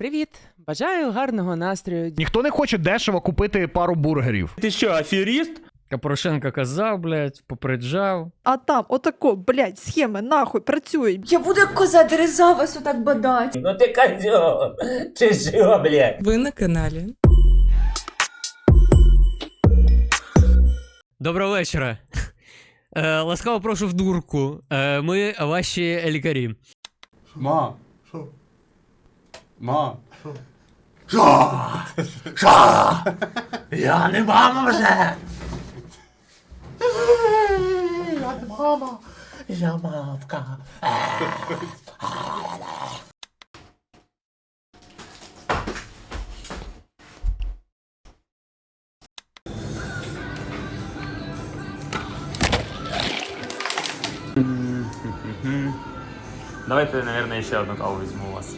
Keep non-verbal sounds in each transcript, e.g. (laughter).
Привіт! Бажаю гарного настрою. Ніхто не хоче дешево купити пару бургерів. Ти що, аферіст? А Порошенко казав, блядь, попереджав. А там отако, блядь, схеми нахуй працюють. Я буду як коза дереза вас отак бадать. Ну ти козьол. Чи що, блядь? Ви на каналі. Доброго вечора. Е, ласкаво прошу в дурку. Е, ми ваші лікарі. Ма. Що? Ма. Що? Що? Я не мама вже. Я не мама. Я мавка. Давайте, наверное, ще одну каву візьму у вас.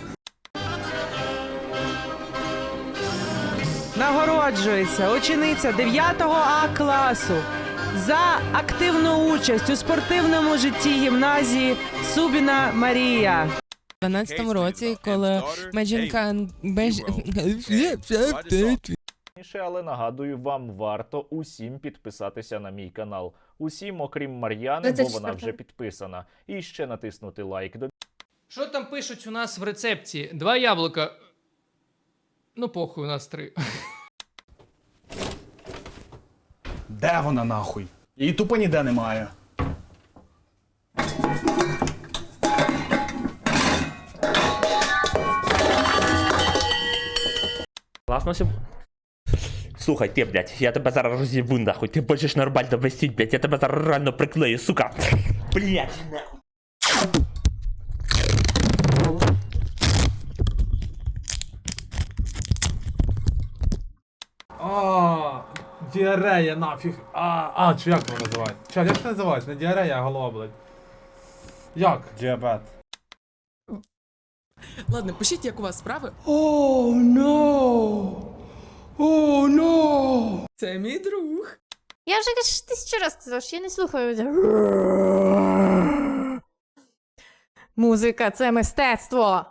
Нагороджується учениця 9 А класу за активну участь у спортивному житті гімназії Субіна Марія. У 12-му році, коли Меджінка (laughs) але нагадую, вам варто усім підписатися на мій канал. Усім, окрім Мар'яни, бо вона вже підписана. І ще натиснути лайк до Що там пишуть у нас в рецепті? Два яблука. Ну, похуй, у нас три. Де вона нахуй? Її тупо ніде немає. Класно все. Слухай, ти, блядь, я тебе зараз роз'єбу нахуй. Ти хочеш нормально висіть, блядь, я тебе зараз реально приклею, сука. Блядь, нахуй. А, діарея нафіг. А, а, чи як воно називається? Чи, як це називається? Не діарея, а голова, блядь. Як? Діабет. Ладно, пишіть, як у вас справи. О, но! О, но! Це мій друг. Я вже ж тисячу раз сказав, що я не слухаю. Музика це мистецтво.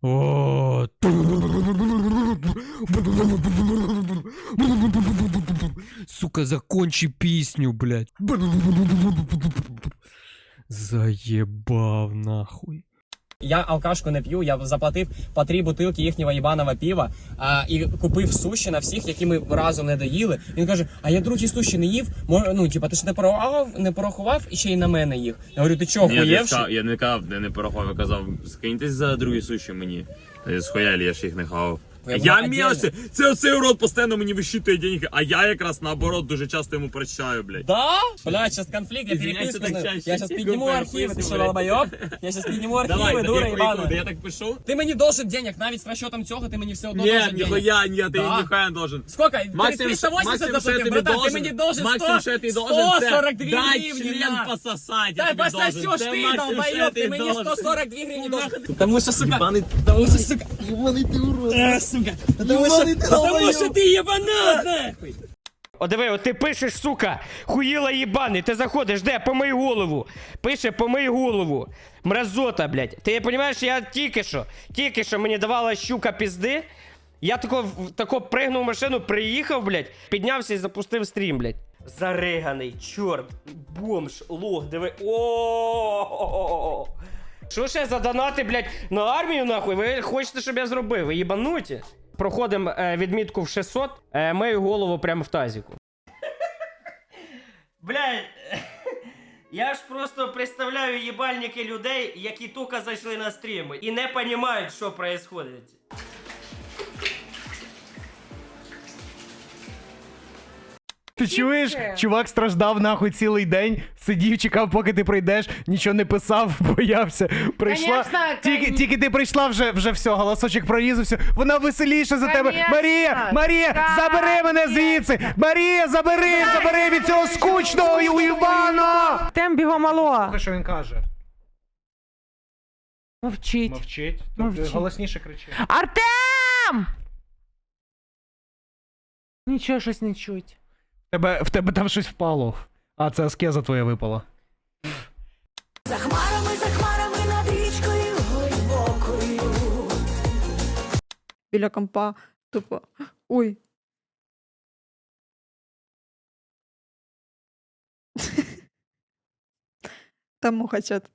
О. Сука, закончи песню, блядь. Заебал нахуй. Я алкашку не п'ю, я заплатив по три бутилки їхнього їбаного пива а, і купив суші на всіх, які ми разом не доїли. Він каже: А я другі суші не їв. Мо- Ну, типа, ти ж не порахував, не порахував і ще й на мене їх. Я говорю, ти чого, хуєвши? я не казав, я не порахував, я казав, скиньтесь за другі суші мені. Схуялі, я ж їх не хавав. Я Я була мілося, це оцей урод постійно мені вищитує деньги, а я якраз наоборот дуже часто йому прощаю, блядь. Да? Блядь, сейчас конфликт, я Извиняйся, переписку. так знаю. чаще. Я сейчас подниму Переписку, архивы, ты что, блядь. долбоёб? Я сейчас подниму архивы, Давай, дура так я ебаная. пойду, я так пишу. Ти мені должен денег, навіть з расчетом цього, ти мені все одно Ні, должен денег. ніхуя, ні, ти Да. ніхуя не должен. Сколько? Максимум, 380 максимум, що я заплатив, тобі братан, должен, ти мені должен 100, максимум, що я тобі должен, це 142 дай гривні, член на. пососать, Да я тобі должен. пососешь Це ты, максимум, що я долбоёб, тобі ты мне должен. 142 гривни должен. Потому что, сука, потому что, сука, ебаный ты урод. Сука, потому что, потому что ты ебанат, нахуй. О, диви, от ти пишеш, сука, хуїла їбаний, ти заходиш, де, помий голову. Пише, помий голову. Мразота, блядь. Ти розумієш, я тільки що, тільки що мені давала щука пізди. Я тако, тако пригнув в машину, приїхав, блядь, піднявся і запустив стрім, блядь. Зариганий, чорт, бомж, лох, диви. О! Що ще за донати, блядь, на армію, нахуй? Ви хочете, щоб я зробив? Ви їбануті? Проходимо е, відмітку в 600, е, мию голову прямо в тазіку. Блядь, (laughs) я ж просто представляю їбальники людей, які тільки зайшли на стріми і не розуміють, що відбувається. Ти чуєш? Чувак страждав нахуй цілий день, сидів, чекав, поки ти прийдеш, нічого не писав, (laughs) боявся. Прийшла. Конечно, Тільки, кон- тільки ти прийшла, вже, вже все, голосочок прорізався. Вона веселіша за тебе. Конечно. Марія! Марія! Забери мене звідси! Марія, забери! Забери від цього скучного у Івана! Тем бігом мало. Що він каже? Мовчить. Мовчить. Мовчить. Голосніше кричи. Артем! Нічого щось не чуть. В тебе, в тебе там щось впало. А, це аскеза твоя випала. За хмарами, за хмарами над річкою горівом. біля компа. Тупо. Ой. Та муха чат.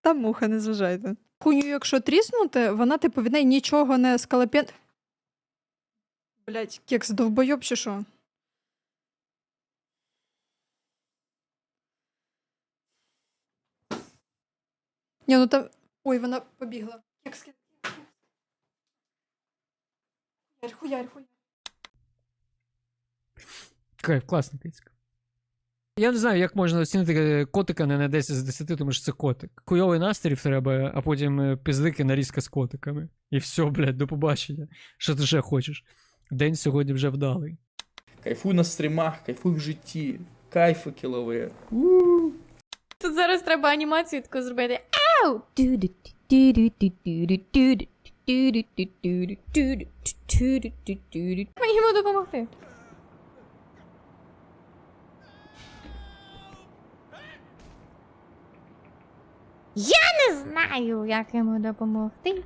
Та муха, не зважайте. Хуйню, якщо тріснути, вона, типу, від неї нічого не скалопен. Блять, кекс довбойоб чи що? Ні, ну там. Ой, вона побігла. Кекс. кекс. Хуярь, хуярь, хуярь. Кайф, класна піцька. Я не знаю, як можна оцінити е, котика не на 10 з 10, тому що це котик. Хуйовий настрій в тебе, а потім е, пиздики нарізка з котиками. І все, блядь, до побачення. Що ти ще хочеш? День сьогодні вже вдалий. Кайфуй на стрімах, кайфуй в житті. Кайфи кілові. Тут зараз треба анімацію таку зробити. Мені йому допомогти. Я не знаю, як йому допомогти.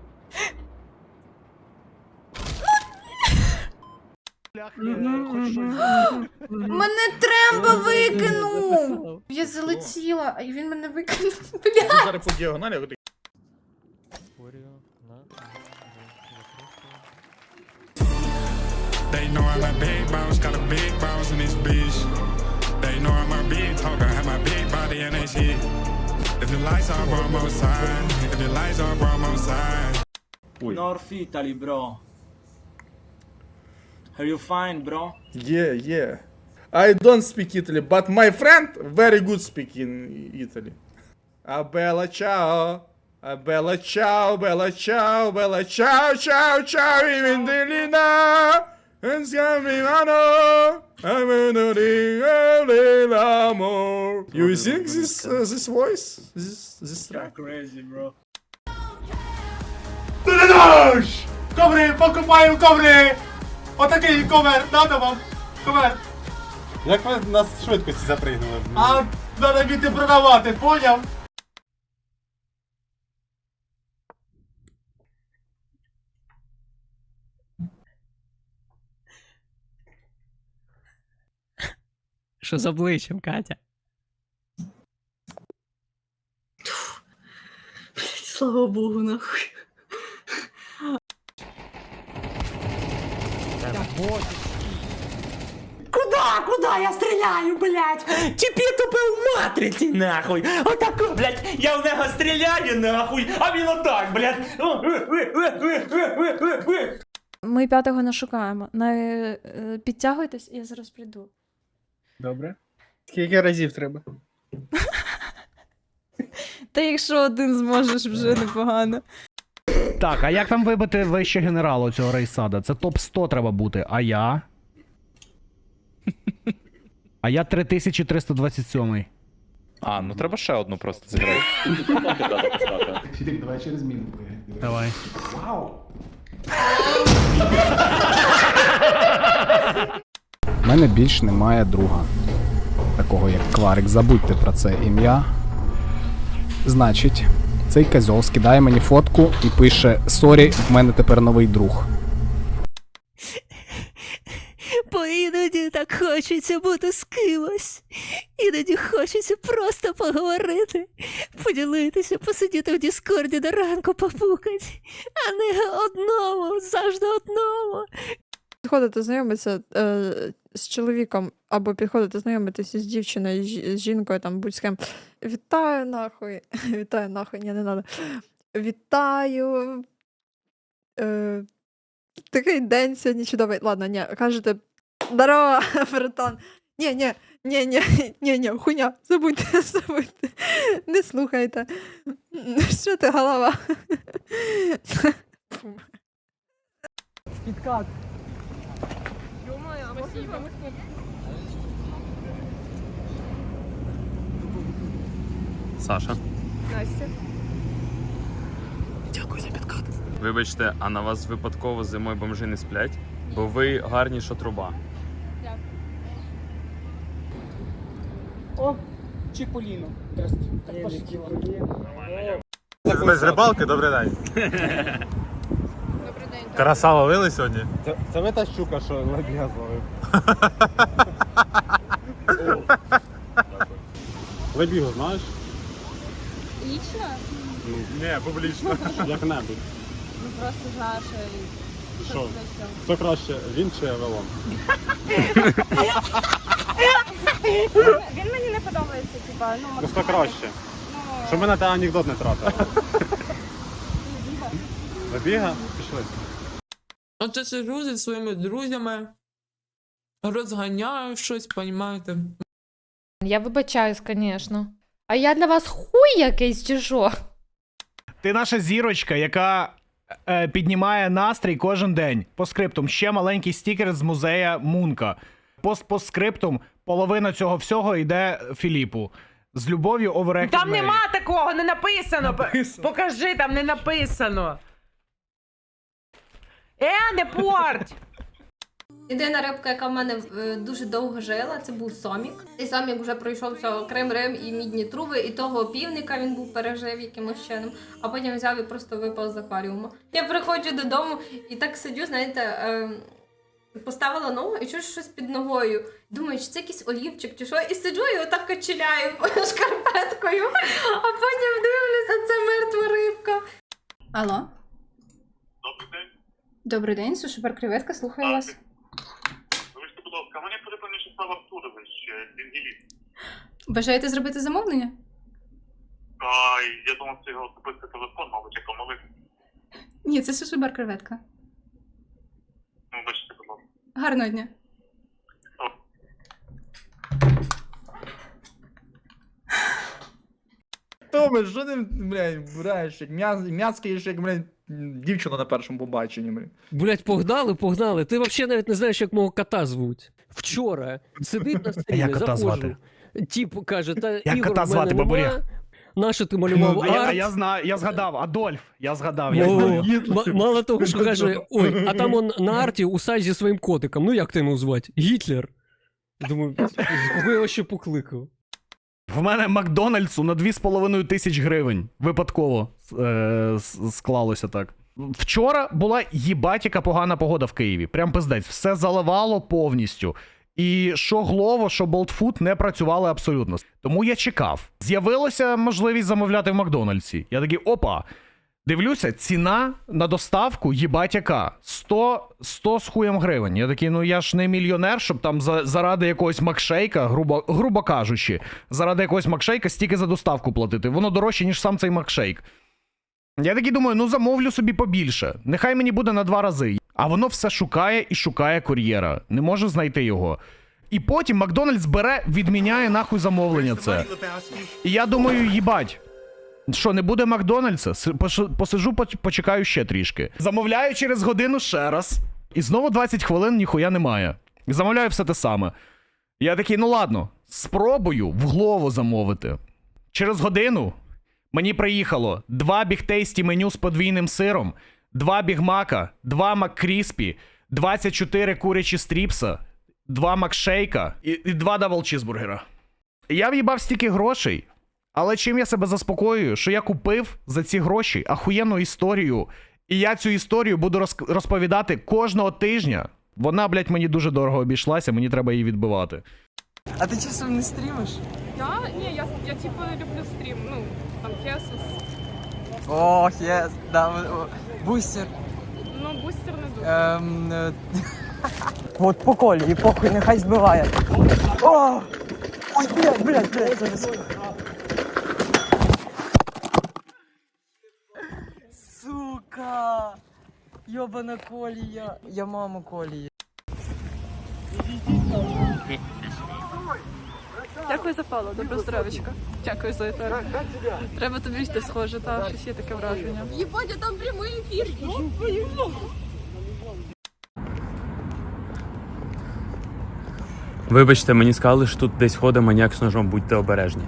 Мене тремба викинув! Я залетіла, а він мене викинув. Бля! Зараз по діагоналі, отак. They know I'm a big boss, got a big boss in this bitch. They know I'm a big talker, have my big body and that shit. If the lights are from outside, if the lights are from outside. North Italy, bro. Are you fine, bro? Yeah, yeah. I don't speak Italy, but my friend very good speak in Italy. A bella ciao. A bella ciao, bella ciao, bella ciao, ciao, ciao, in Delina. And Scamimano. I'm in the l'amor. You sing this, uh, this voice? This, this track? Crazy, bro. Ти не даш! Коври, покупаю коври! Отакий ковер, надо вам! Ковер! Як ви на швидкості запригнули? А треба вміти продавати, поняв? Що з обличчям, Катя? Слава Богу, нахуй. Куда? Куда я стріляю, блядь? Тіпі тупе в матриці, нахуй. Отако, блядь, я в нього стріляю, нахуй, а він отак, блядь. Ми п'ятого не шукаємо. На, підтягуйтесь, я зараз прийду. Добре. Скільки разів треба? Та якщо один зможеш, вже непогано. Так, а як там вибити вище генералу цього рейсада? Це топ 100 треба бути, а я. А я 3327. А, ну треба ще одну просто зіграти. Давай через міну Давай. У мене більш немає друга. Такого як Кларик. Забудьте про це ім'я. Значить, цей козьол скидає мені фотку і пише: Сорі, в мене тепер новий друг. Бо іноді так хочеться бути з кимось. Іноді хочеться просто поговорити, поділитися, посидіти в Діскорді до ранку попукати, а не одному, завжди одному. Підходите знайомитися е, з чоловіком або підходите знайомитися з дівчиною, з жінкою, там будь з ким. Вітаю нахуй. (laughs) Вітаю нахуй, ні, не надо. Вітаю. Е, такий день сьогодні чудовий. Ладно, ні, кажете. Здорово, (laughs) братан. Ні, ні, ні, ні, (laughs) ні, ні, хуйня, забудьте, забудьте. Не слухайте. Що ти голова? Підкат. Саша. Настя. Вибачте, а на вас випадково зимою бомжи не сплять? Бо ви гарні, що труба. О, Чіполіно. Без рибалки, добрий день. Караса ловили сьогодні? Це, це ви та щука, що лебіга зловив. Лебігу знаєш? Лічно? Ні, публічно. Як-небудь. Ну просто Жаша і Що? Хто краще, він чи Авелон? Він мені не подобається, типа, ну Ну хто краще? Щоб ми на те анекдот не (laughs) тратили. Лебіга? Пішли. Оце сижу зі своїми друзями, розганяю щось, понімаєте? Я вибачаюсь, звісно. А я для вас хуй якийсь чи що? Ти наша зірочка, яка е, піднімає настрій кожен день. По скриптум ще маленький стікер з музея Мунка. По, по скриптум половина цього всього йде Філіпу. З любов'ю Overactive Там нема такого, не написано. Написано. Покажи, там не написано. Е, не порть! Єдина рибка, яка в мене е, дуже довго жила, це був сомік. І сомік вже пройшовся Крим, Рим і мідні труби, і того півника він був пережив якимось чином, а потім взяв і просто випав з акваріуму. Я приходжу додому і так сидю, знаєте, е, поставила ногу і чую щось під ногою. Думаю, чи це якийсь олівчик, чи що, і сиджу і отак качеляю (laughs) шкарпеткою, а потім дивлюся, це мертва рибка. Алло? Добрий день. Сушипер креветка, слухаю вас. Вибачте, будь ласка, мені потрібен Вячеслав Артурович, Дінгіліт. Бажаєте зробити замовлення? А я думав, це його особистий телефон, мабуть, я помилився. Ні, це сушибар креветка. Ну, вибачте, будь ласка. Гарного дня. Томе, що ти, блядь, браєш, як м'яз, м'яцкаєш, як, блядь, дівчина на першому побаченні. Блять, погнали, погнали. Ти взагалі навіть не знаєш, як мого кота звуть. Вчора сидить на стрімі, Як кота звати? Тіп каже, та Як Ігор, кота звати, бабуря? Нащо ти малював А я, а арт? я знаю, я згадав, Адольф. Я згадав. Я знаю. м- мало того, що каже, ой, а там он на арті усач зі своїм котиком. Ну як ти йому звати? Гітлер. Думаю, кого його ще покликав? В мене Макдональдсу на 2,5 тисяч гривень. Випадково е, склалося так. Вчора була їбатіка погана погода в Києві. Прям пиздець. Все заливало повністю. І що Глово, що Болтфуд не працювали абсолютно. Тому я чекав. З'явилася можливість замовляти в Макдональдсі. Я такий, опа. Дивлюся, ціна на доставку їбать яка 100, 100 з хуєм гривень. Я такий, ну я ж не мільйонер, щоб там за, заради якогось макшейка, грубо, грубо кажучи, заради якогось макшейка стільки за доставку платити. Воно дорожче, ніж сам цей макшейк. Я такий думаю, ну замовлю собі побільше. Нехай мені буде на два рази. А воно все шукає і шукає кур'єра. Не може знайти його. І потім Макдональдс бере, відміняє нахуй замовлення це. І я думаю, їбать. Що, не буде Макдональдса? Посижу, почекаю ще трішки. Замовляю через годину ще раз. І знову 20 хвилин ніхуя немає. Замовляю все те саме. Я такий, ну ладно, спробую в голову замовити. Через годину мені приїхало два бігтейсті меню з подвійним сиром, два бігмака, два маккріспі, 24 курячі стріпса, два макшейка і, і два дабл чізбургера. Я в'їбав стільки грошей, але чим я себе заспокоюю, що я купив за ці гроші ахуєнну історію, і я цю історію буду роз- розповідати кожного тижня. Вона, блядь, мені дуже дорого обійшлася, мені треба її відбивати. А ти часом не стрімиш? Я? Ні, я, я типу люблю стрім, ну, там Хесус. Ох, єс, да, бустер. Ну, бустер не дуже. Ем, е, (laughs) От по колі, і похуй, нехай збиває. О! Ой, блядь, блядь, блядь, зараз. Сука! Йобана колія. Я маму колії. Дякую за фоло, добро здоровечка. Дякую за етер. Треба тобі йти схоже, та щось є таке враження. Єбать, там прямий ефір. Вибачте, мені сказали, що тут десь ходить маніяк з ножом, будьте обережні.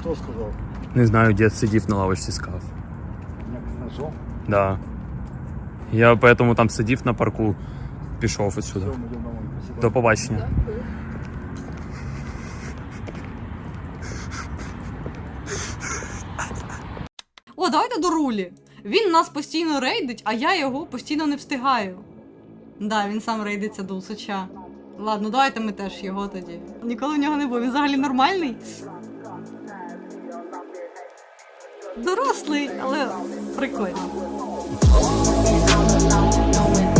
Хто сказав? Не знаю, дід сидів на лавочці сказав. Як з ножом? Да. Я поэтому там сидів на парку, пішов отсюда. До побачення. О, давайте до рулі. Він нас постійно рейдить, а я його постійно не встигаю. Да, він сам рейдиться до усача. Ладно, давайте ми теж його тоді. Ніколи в нього не було. Він взагалі нормальний. Дорослий, але прикольно. alone, alone, knowing.